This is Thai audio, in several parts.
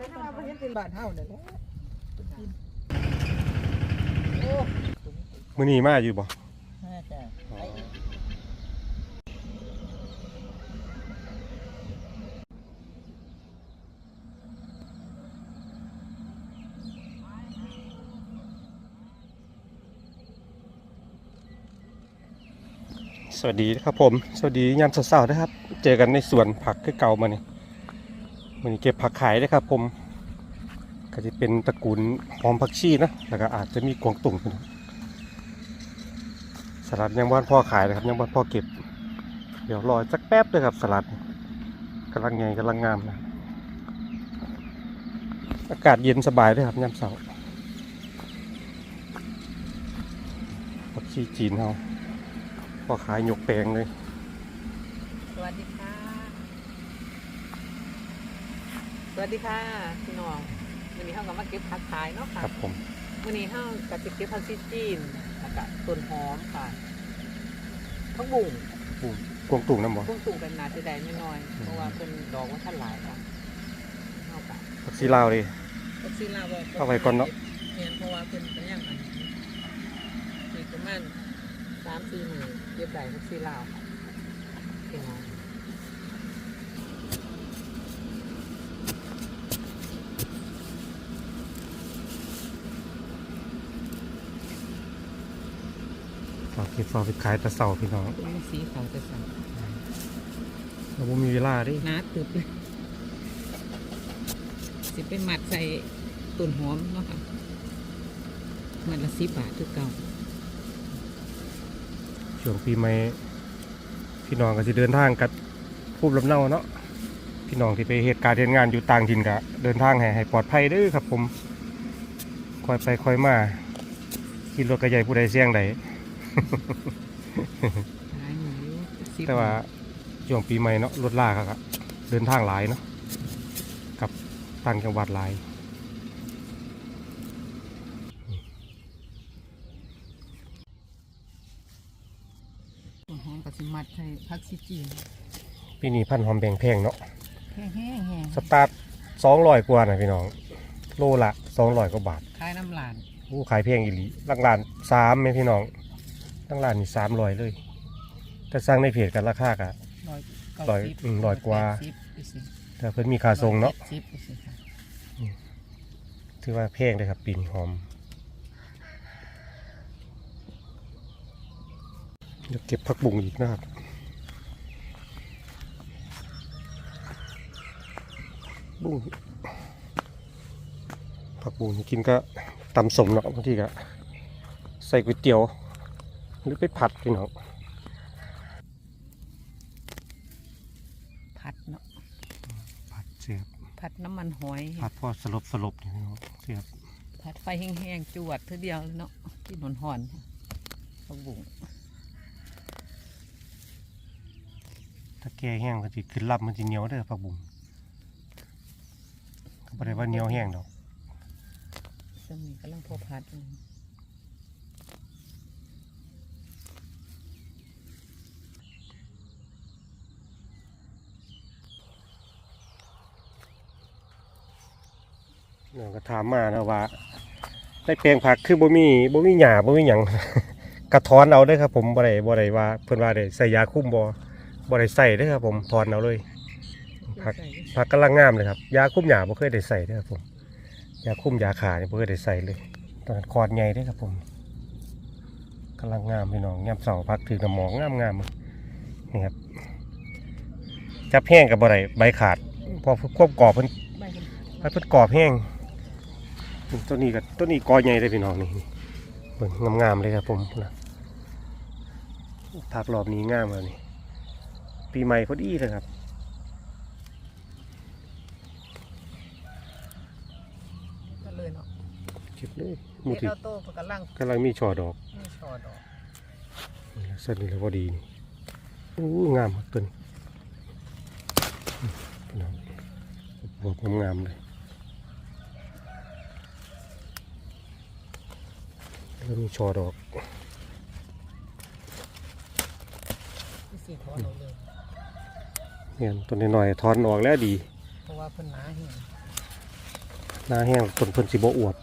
แต่ถ้ามาบ่เห็นเป็นบ้านเฮานั่นแหละกินโอ้มื้อนี้มาอยู่บ่น่าจะไปอีกสวัสดีครับผม สวัสดียามเช้าๆนะครับ เจอกันในสวนผักคือเก่ามานี่ มื้อนี้เก็บผักขายนะครับผม ก็จะเป็นตระกูลหอมผักชีนะแล้วก็อาจจะมีกวางตุ่งนะสลัดยังบ้านพ่อขายนะครับยังบ้านพ่อเก็บ เดี๋ยวรอสักแป๊บเลยครับสลัดกำลังไงกำลังงามนะอากาศเย็นสบายด้วยครับยามเช้าผักชีจีนเฮาพ่อขายหยกแปลงเลยสวัสดีค่ะ ส วัสดีค่ะพี่น้องวันนี้เฮาก็มาเก็บผักขายเนาะคค่ะรับผมวันนี้เฮาก็สิเก็บผักชีจีนแล้วก็ต้นหอมค่ะผักบุ้งกวางตุ่งน้ำบ่พุ่งสูงกันนาจะได้ไม่น้อยเพราะว่าเพิ่นดอกว่าท่านหลายค่ะเฮาก็ผักชีลาวเลยผักชีลาวบ่เอาไว้ก่อนเนาะแม่นเพราะว่าเพิ่นเป็นอย่างอันอีกประมาณ3-4มื้อเก็บได้ผักชีลาวค่ะพี่น้อง ฝากเก็บฝากไปขายตะเสาพี่น้องมีสีขาวจะสั่งเราบ่มีเวลาดิน้าตึบเลยสิไปหมัดใส่ต้นหอมเนาะค่ะมันละสิบบาทคือเก่าช่วงปีใหม่พี่น้องก็จะเดินทางกับภูมิลำเนาเนาะพี่น้องที่ไปเหตุการณ์เหตุงานอยู่ต่างถิ่นก็เดินทางให้ให้ปลอดภัยด้อครับผมคอยไปคอยมาขี่รถกระใหญ่ผู้ใดเสี่ยงใด หลายหมูสิบแต่ว่าช่วงปีใหม่เนาะรถลากอะเดินทางหลายเนาะกับต่างจังหวัดหลายต้นหอมกับสิมัดใส่ผักซีจีนปีนี้พันธุ์หอมแบงแพงเนาะแห้งแห้งแห้งสตาร์ทสองร้อยกว่านะพี่น้อง โลละสองร้อยกว่าบาท คล้ายน้ำลาน ผู้ขายแพงอีหลีลังลานสามไหมพี่น้อง ลังลานนี่สามร้อยเลย แต่สร้างในเพจกันราคากะ ร้อยร้อยอืมร้อยกว่า สิบอีสิแต่เพิ่นมีค่าทรงเนาะสิบอีสิค่ะถือว่าแพงเลยครับปีนี้หอม เดี๋ยวเก็บผักบุ้งอีกนะครับ บุ้งผักบุ้งนี่กินก็ตำสมเนาะบางทีก็ใส่ก๋วยเตี๋ยว หรือไปผัดพี่น้องผัดเนาะผัดเสียบผัดน้ำมันหอย ผัดพอสลบสลบนี่พี่น้องเสียบผัดไฟแห้งๆจวดเท่าเดียวเนาะที่นอนหอนๆผักบุ้งถ้าแก่แห้งก็จะขึ้นลับมันจะเหนียวเด้อผักบุ้งก็บ่ได้ว่าเหนียวแห้งดอกซึ่งนี่กำลังพอผัดอยู่ น้องก็ถามมานะว่าได้แปลงผักคือบ่มีบ่มีหญ้าบ่มีหยังกระถอนเอาเด้อครับ ผมบ่ได้บ่ได้ว่าเพิ่นว่าได้ใส่ยาคุมบ่บ่ได้ใส่เด้อครับ ผมถอนเอาเลยผักผักกำลังงามเลยครับยาคุมหญ้าบ่เคยได้ใส่เด้อครับผมยาคุมยาขานี่บ่เคยได้ใส่เลยตอนนั้นคอดใหญ่เด้อครับผมกำลังงามพี่น้องยามเสาร์พักถือน้ำหมองงามๆนี่ครับจับแห้งกับบ่ได้ใบขาดเพอควบกรอบเพิ่นไม่เป็นให้เพิ่นกรอบแห้งนี่ ตัวนี้กับตัวนี้กอใหญ่เลยพี่น้องนี่เบิ่งงามๆเลยครับผมนะผักรอบนี้งามเลยนี่ปีใหม่พอดีเลยครับก็เลยเนาะเก็บเลยหมูเฮ็ดที่เอาโต้กำลังกำลังมีช่อดอกมีช่อดอกนี่แหละเส้นนี้เลยพอดีนี่อู้งามครับตัวนี้อืมพี่น้องบวบงามๆเลย แล้วมีช่อดอกมีสีทอนเราเลยเนี่ยตัวน้อยๆถอนออกแล้วดี เพราะว่าเพิ่นหนาแห้งหน้าแห้งต้นเพิ่นสิบ่อวบ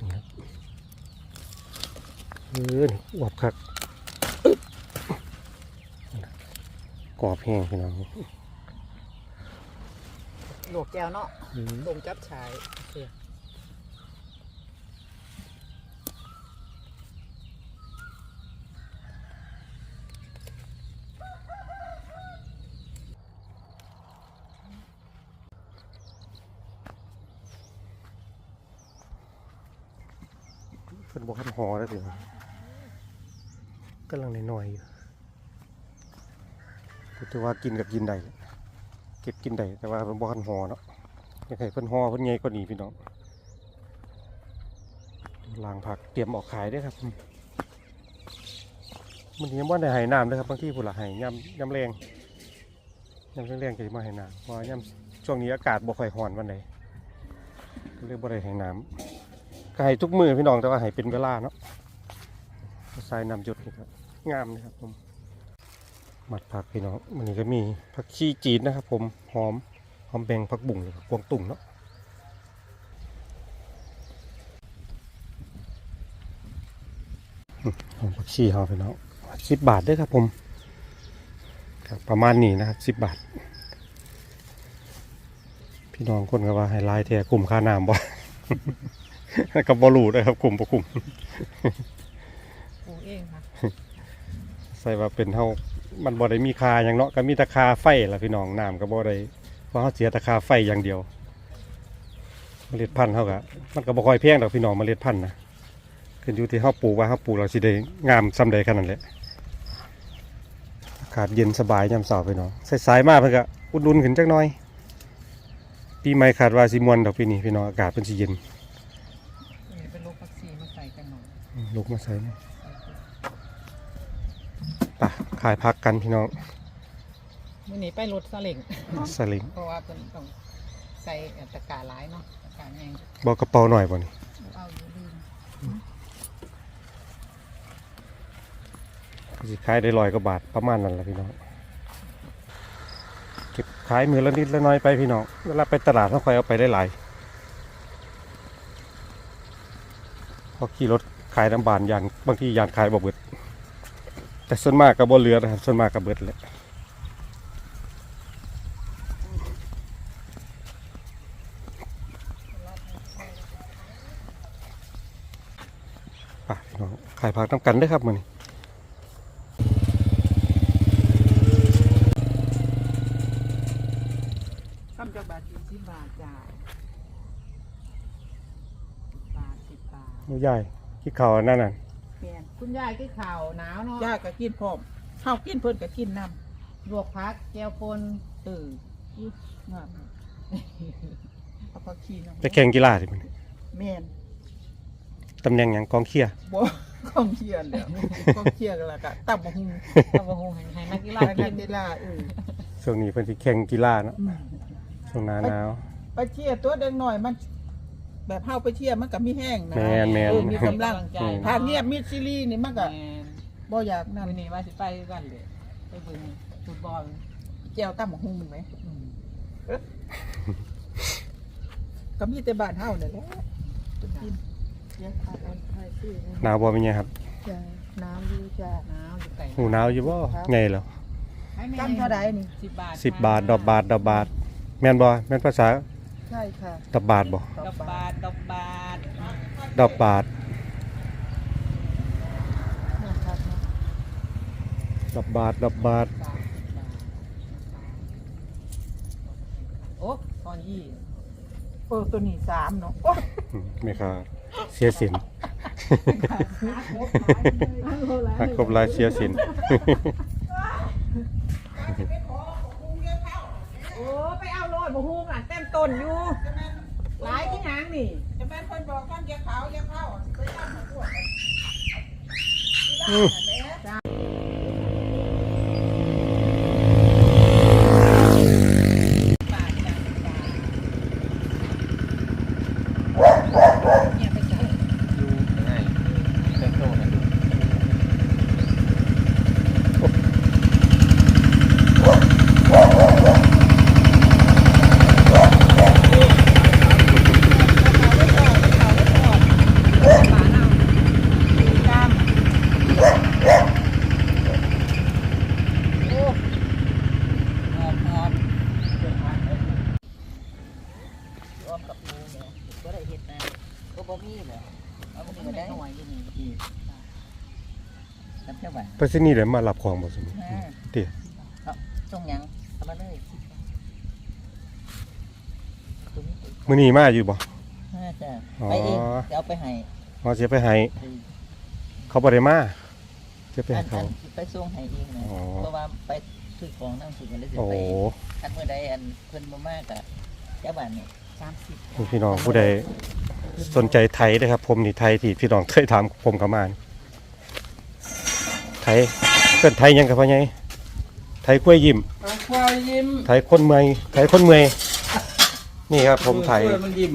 นี่ครับเออนี่อวบคักอึ๊บกรอบแห้งพี่น้องหลวกแก้วเนาะอืมลมจับชายโอเค เพิ่นบ่ทันหอแล้วสิกำลังน้อยๆอยู่ก็ถือว่ากินกับกินได้เก็บกินได้แต่ว่าเพิ่นบ่ทันหอเนาะอยากให้เพิ่นหอเพิ่นใหญ่กว่านี้พี่น้องลางผักเตรียมออกขายด้อครับมันยังบ่ได้ให้น้ำเด้อครับบางทีพุ่นละห้ยามยามแรงยามแรงๆก็มาให้น้ำเพราะว่ายามช่วงนี้อากาศบ่ค่อยร้อนปานใดก็เลยบ่ได้ให้น้ำ ก็ให้ทุกมือพี่น้องแต่ว่าให้เป็นเวลาเนาะใส่นำจุดนี่ครับงามนะครับผมหมัดผักพี่น้องมันนี้ก็มีผักชีจีนนะครับ ผมหอมหอมแบงผักบุ่งหรือกวางตุ่งเนาะหอมผักชีเขาพี่น้องสิบบาทด้วยครับผมครับประมาณนี้นะครับสิบบาท พี่น้องคนก็ว่าให้ไล่เทียกลุ่มค่าน้ำบ่ กับบอลูด้วยครับกลุ่มประกลุ่มปลูกเองค่ะใส่ว่าเป็นเท่ามันบ่ได้มีคาอย่างเนาะก็มีแตะคาไฟล่ะพี่น้องน้ำก็บ่ได้เพราะเขาเสียแตะคาไฟอย่างเดียว เมล็ดพันธุ์เขาก็มันก็บ่ค่อยแพงดอกพี่น้องเมล็ดพันธุ์นะขึ้นอยู่ที่เขาปลูกว่าเขาปลูกเราสิได้งามซำใดขนาดนั้นแหละอากาศเย็นสบายยามเช้าพี่น้องสายๆมาเพิ่นก็อุดหนุนขึ้นจักหน่อย ปีใหม่คาดว่าสิม่วนดอกปีนี้พี่น้องอากาศเพิ่นสิเย็นนี่เป็นลูกผักชีมาใส่กันหน่อย อืม ลุกมาใส่นะไปขายพักกันพี่น้องมื่อนี้ไปรถซาเล้งสลิงเพราะว่าเป็นต้องใส่ตะกร้าหลายเนาะตะกร้าแห้งบอกกระเป๋าหน่อยบ่นี่เอาอยู่ลืมก็สิขายได้ร้อยกว่าบาทประมาณนั้นแหละพี่น้องเก็บขายมือละนิดละน้อยไปพี่น้องเวลาไปตลาดต้องคอยเอาไปได้หลายเพอขี่รถ ขายน้ำบานยานบางทียานขายบ่เบิด แต่ส่วนมากก็บ่เหลือนะครับส่วนมากก็เบิดแหละไปพี่น้องขายผักน้ำกันเด้อครับมื้อนี้คำจากบาทสี่สิบบาทจ้าบาทสิบบาทหมูใหญ่ ที่เขาอันนั่นน่ะเปลี่ยนคุณยายก็ข่าวหนาวเนาะย่าก็กินพร้อมข้าวกินเพิ่นก็กินน้ลวกพักแก้วปนตื่นำอื้องามเอาผักชีน้ำไปแข่งกีฬาสิมันแม่นตำแหน่งอย่างกองเคียร์บ่กองเชียร์แล้วกองเชียร์กันแล้วก็ตับบ่ฮู้ตะบะฮงให้นักกีฬาไปกิกันนเวลาเออช่วงนี้เพิ่นสิแข่งกีฬาเนาะช่วงหน้าหนาวไปเชียร์ตัวเด็กน้อยมัน แบบเฮาไปเชียร์มันก็มีแห้งนะแม่นแม่น เออมีกำลังใจถ้าเงียบมิดซีรีส์นี่มันก็แม่นบ่อยากนั่นมื้อนี้ว่าสิไปกันเลยไปเบิ่งฟุตบอลแก้วตับบ่ฮู้ไหมก็มีแต่บ้านเฮานั่นแหละกินเดี๋ยวเอาเอาให้ซื้อนะหนาวบ่เป็นไงครับจ้ะน้ำอยู่จ้ะหนาวอยู่ไกลหูหนาวอยู่บ่ไงเหรอจำเท่าใดนี่ สิบบาท สิบบาทดอกบาทดอกบาท แม่นบ่แม่นภาษา ใช่ค่ะดอกบาทบ่ดอกบาทดอกบาทดอกบาทนะครับดอกบาทดอกบาทบาทโอ้ตอนยี่เออตัวนี้สามเนาะโอ้ยอืมแม่ค้าเสียสินหักครบหลายเสียสินโอ้ไปเอาโลดบ่ฮู้อะเต็ม ต้นอยู่หลายที่หางนี่จะแม่นเพิ่นบอกท่านอย่าขาวอย่าเข้าไปทำให้พวก อืมบาทจ้ะบาทเนี่ยไปจ้ะ เบ่มีเลยเอาบ่มีก็ได้หน่อยอยู่นี่อีกรับ เจ้าบ่าไปที่นี่เดี๋ยวมารับของบ่สมอ่าติเอาส่งหยังเอามาเลยมื้อนี้มาอยู่บ่อ่าจ้ะอ๋อไปเองจะเอาไปให้ว่าสิไปให้เขาบ่ได้มาจะไปอัให้นเขาอันไปส่งให้เองนะอ๋อเพราะว่าไปซื้อของนั่งสิกันเลยสิโอ้ไปอันเมื่อใดอันเพิ่นบ่มากอะเจ้าบ้านนี่30นี่พี่น้องผู้ใดสนใจไทยนะครับ ผมนี่ไทยที่พี่น้องเคยถามผมกับมานี่ ไทยเพื่อนไทยยังกับพ่อใหญ่ไทยกล้วยยิ้มควายยิ้มไทยคนเมืองไทยคนเมืองนี่ครับผมไทยมันยิ้ม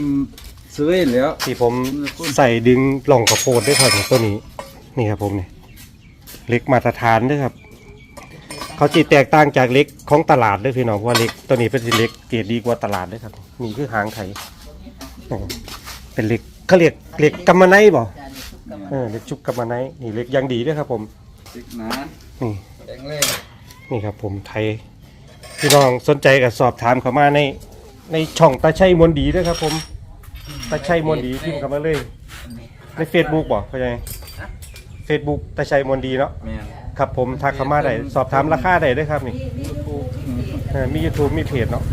สวยแล้วที่ผมใส่ดึงหล่องกระโปรงด้วยครับตัวนี้ นี่ครับผมนี่เล็กมาตรฐานด้วยครับ เขาจีแตกต่างจากเล็กของตลาดด้วยพี่น้องเพราะว่าเล็กตัวนี้เป็นสิเล็กเกรดดีกว่าตลาดด้วยครับนี่คือหางไทยอ๋อเป็นเล็กเขาเรียกเล็กกำมะไนบ่จานนี้ซุปกับมันเออเล็กชุบกำมะไนนี่เล็กอยังดีด้วยครับผม สิกหนานี่แข็งแรงนี่ครับผมไทยพี่น้องสนใจกับสอบถามเข้ามาในในช่องตาชัยมวลดีด้วยครับ ผมตาชัยมวลดีพิมพ์เข้ามาเลยในเฟซบุ๊กบ่เข้าใจเฟซบุ๊กตาชัยมวลดีเนาะแม่นครับผมทักเข้ามาได้สอบถามราคาได้ด้วยครับนี่เออมี YouTube มีเพจเนาะ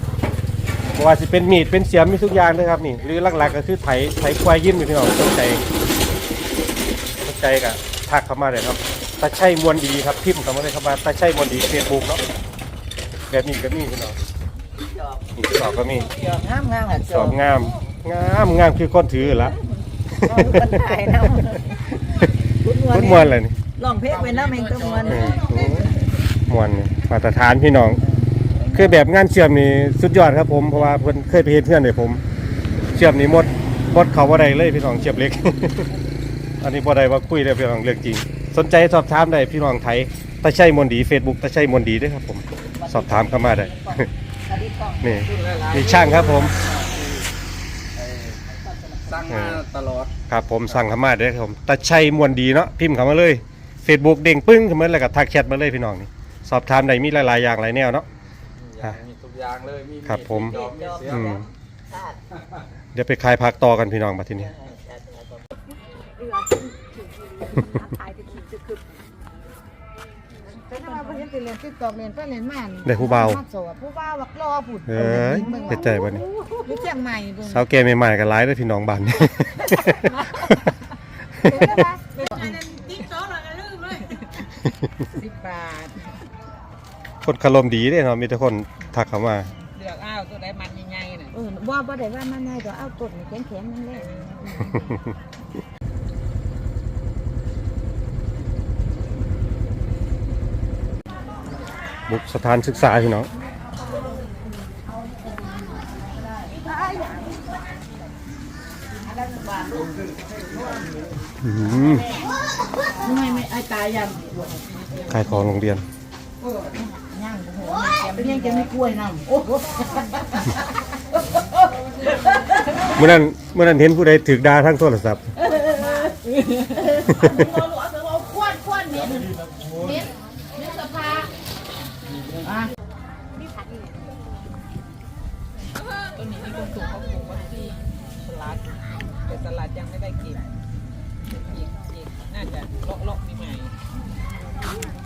บ่ว่าสิเป็นมีดเป็นเสียมมีทุกอย่างเลยครับนี่ หรือหลักๆก็คือไถไถควายยิ้มนี่พี่น้องสนใจสนใจก็ทักเข้ามาได้ครับ ตาชัยมวลดีครับพิมพ์เข้ามาเลยครับว่าตาชัยมวลดีเฟซบุ๊กเนาะแบบนี้ก็มีพี่น้องจอบนี่สอบก็มีจอบงามๆอะสอบงามงามงามคือก้นถือละเอาลูกกันถ่ายนำก้นมวนเลยนี่ร้องเพลงไปนำเองก็ม่วนเออโอ้มวนนี่มาตรฐานพี่น้องคือแบบงานเชื่อมนี่สุดยอดครับผมเพราะว่าเพิ่นเคยไปเฮ็ดเพื่อนให้ผม เชื่อมนี่หมดหมดเขาบ่ได้เลยพี่น้องเชื่อมเหล็ก อันนี้บ่ได้ว่าคุยได้พี่น้องเรื่องจริง สนใจสอบถามได้พี่น้องไทยตาชัยมนดี Facebook ตาชัยมนดีเด้วยครับผม สอบถามเข้ามาได้สวัสดีกล้องนี่นี่ช่างครับผมสร้างมาตลอดครับผมสั่งเข้ามาได้อครับผมตาชัยมวนดีเนาะพิมพ์เข้ามาเลย Facebook เด้งปึ้งขึ้นมาแล้วก็ทักแชทมาเลยพี่น้องนี่สอบถามได้มีหลายๆอย่างหลายแนวเนาะ อะมีทุกอย่างเลยมีครับผมจอบมีเสียอืมชาติเดี๋ยวไปคลายพักต่อกันพี่น้องมาที่นี่แต่ ไปเรียนติ๊กตอกเรียนไปเรียนมานี่ได้ผู้เบามาโสดผู้เบาวักรอผุดเอ้ยเฮ็ดใจบ่นี่ อยู่เชียงใหม่เบิ่งสาวแก่ใหม่ๆกันหลายเด้อพี่น้องบ้านนี่เห็นได้ปะสิบบาทคนคารมดีเด้เนาะมีแต่คนทักเข้ามา เลือกอ้าวตัวใดมันใหญ่ๆน่ะเออว่าบ่ได้ว่ามันง่ายดอกเอาต้นนี่แข็งๆนั่นแหละ บุกสถานศึกษาพี่น้องอืมไม่ไม่ไอ้ตายยังขายของโรงเรียนย่างโอ้โหเป็นยังจะไม่กล้วยนำโอ้โหเมื่อนั้นเมื่อนั้นเห็นผู้ใดถือดาทั้งโทรศัพท์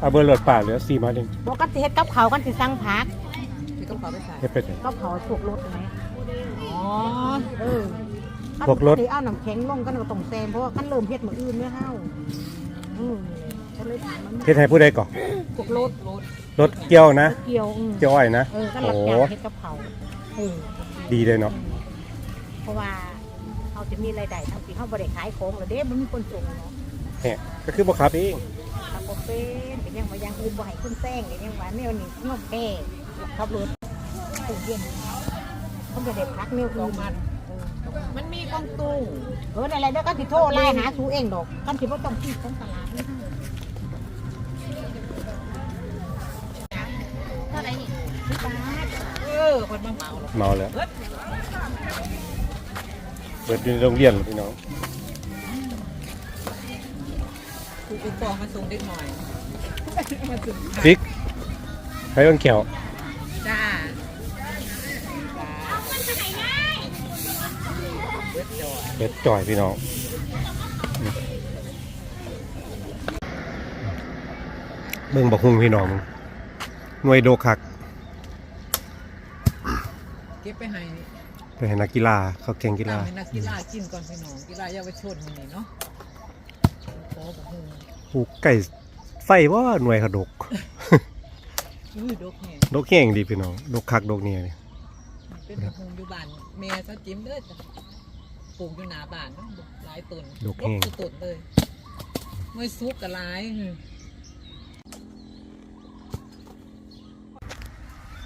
เอาเบอร์รถป่าเหลือสี่มาเองปกติเฮ็ดกับเขาวกันสิสั่งผักๆที่ต้องเขาไปใส่เฮ็ดเป็ดกับเขาวพวกรถไหมอ๋อเออพวกรถที่เอาน้ำแข็งลงกันเอาต้มแซมเพราะว่ากันเริ่มเฮ็ดมื้ออื่นเมื่อเฮาอืมก็เลยถามมันเฮ็ดให้ผู้ใดก่อนพวกรถรถรถเกี่ยวนะ เกี่ยวอืมเกี่ยวอ้อยนะ เออก็โอ้รับจ้างเฮ็ดกับเขาวเออ ดีเลยเนาะ เพราะว่าเขาจะมีรายได้ทั้งปีเขาบริขายของหรือเด้มันมีคนส่งเนาะเนี่ยก็คือบ่ขับเอง ทำโปเป็นเป็ยังว่ายังอื่นบ่ให้คนแซงเป็ยังว่าแนวนี้งอกแก่ขับรถตื่นเย็นเขาจะได้พักแนวอื่นมันมันมีกองตุ้งเอออะไรเด้อกันสิโทรไล่หาสูเองดอกกันสิบ่ต้องที่ของตลาดเท่าไหร่นี่บาทเออคนมาเมาเมาแล้วเปิดอยู่ในโรงเรียนพี่น้อง ครูกุปองมาส่งเด็กหน่อยมาส่งฟิกใครวันแขวจ้าจ้าเบิดจอยเป็ดจ่อยพี่น้องเบิ่งบักฮุงพี่น้องหน่วยโดคัก เก็บไปให้ไปให้นักกีฬาเขาแข่งกีฬาตามให้นักกีฬากินก่อนพี่น้องกีฬาเยาวชนมื้อนี้เนาะ ขอบอกฮู้ผูกไก่ไฟว่าหน่วยเขาดกอื้อดกแห้งดกแห้งดีพี่น้องดกคักดกเนี่ยนี่เป็นแบบฮู้อยู่บ้านแม่ซะจิ้มเด้อจ้ะปลูกอยู่หน้าบ้านเนาะหลายต้นดกสุดต้นเลยไม่สุกก็หลายอื้อ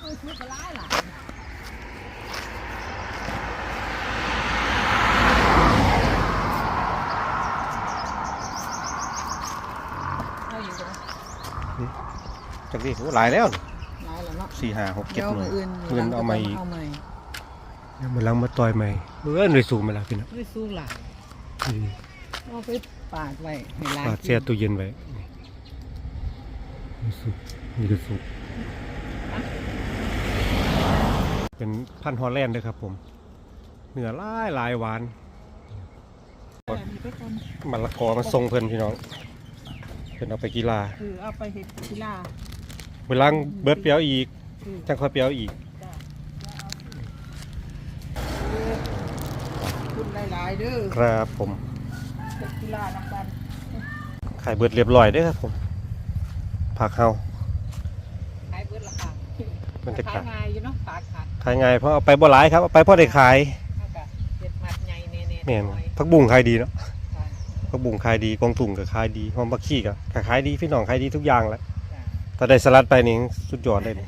ไม่สุกก็หลายหลาย เอาอยู่กัน จักดิโอ้หลายแล้วหลายแล้วเนาะสี่ห้าหกเจ็ดเดี๋ยวหน่วยอื่นเงินเอามาอีกเอาใหม่ยังมาลังมาต่อยใหม่เมื่อหน่วยสูงมาแล้วพี่น้องไม่สู้หลายอืมเอาไปปาดไว้ให้หลานปาดแช่ตู้เย็นไว้นี่สุกนี่คือสุกเป็นพันธุ์ฮอลแลนด์ด้วยครับ ผมเนื้อหลายหลายหวาน แต่มีไปก่อนมันละกอมาทรงเพิ่นพี่น้องเพิ่นเอาไปกีฬาคือเอาไปเห็ดกีฬา เวลาเบิดเปียวอีกคือจังค่อยเปียวอีกคุณหลายๆเด้อครับผมเป็นกีฬานำกันขายเบิดเรียบร้อยเด้อครับผมผักเฮาขายเบิดราคามันจะขาขายยง่ายอยู่เนาะปาดขาดขายไงายเพราะเอาไปบ่หลายครับเอาไปพอได้ขายเอากะเห็ดมัดใหญ่แน่ๆแม่นน้อยผักบุ้งขายดีเนาะค่ะผักบุ้งขายดีกองตุ่งก็ขายดีหอมบักขี้ก็ก็ขายดีพี่น้องขายดีทุกอย่างแหละจ้ะ ถ้าได้สลัดไปนี่สุดยอดเลยนี่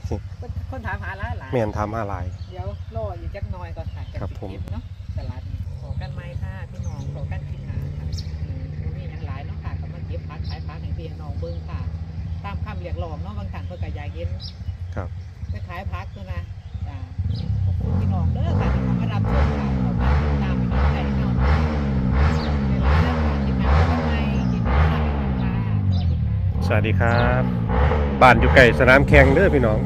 คนถามหาหลายหลายแม่นทำห้าหลายเดี๋ยวรออยู่จักหน่อยก่อนค่ะจะครับผม เก็เนาะตลาดนี้ขอกันไหมค่ะพี่น้องขอกันกินหนาค่ะอืมบ่มีอย่างหลายเนาะค่ะก็มาเก็บผักขายผักให้พี่น้องเบิ่งค่ะ ตามคำเรียกร้องเนาะบางครั้งเพิ่นก็อยากเห็นครับ ไปขายผักตัวนะจ้ะขอบคุณพี่น้องเด้อค่ะที่เขามารับชมค่ะขอบคุณติดตามพี่น้องใจเนาะ สวัสดีครับ บ้านอยู่ไก่สนามแข่งเด้อพี่น้อง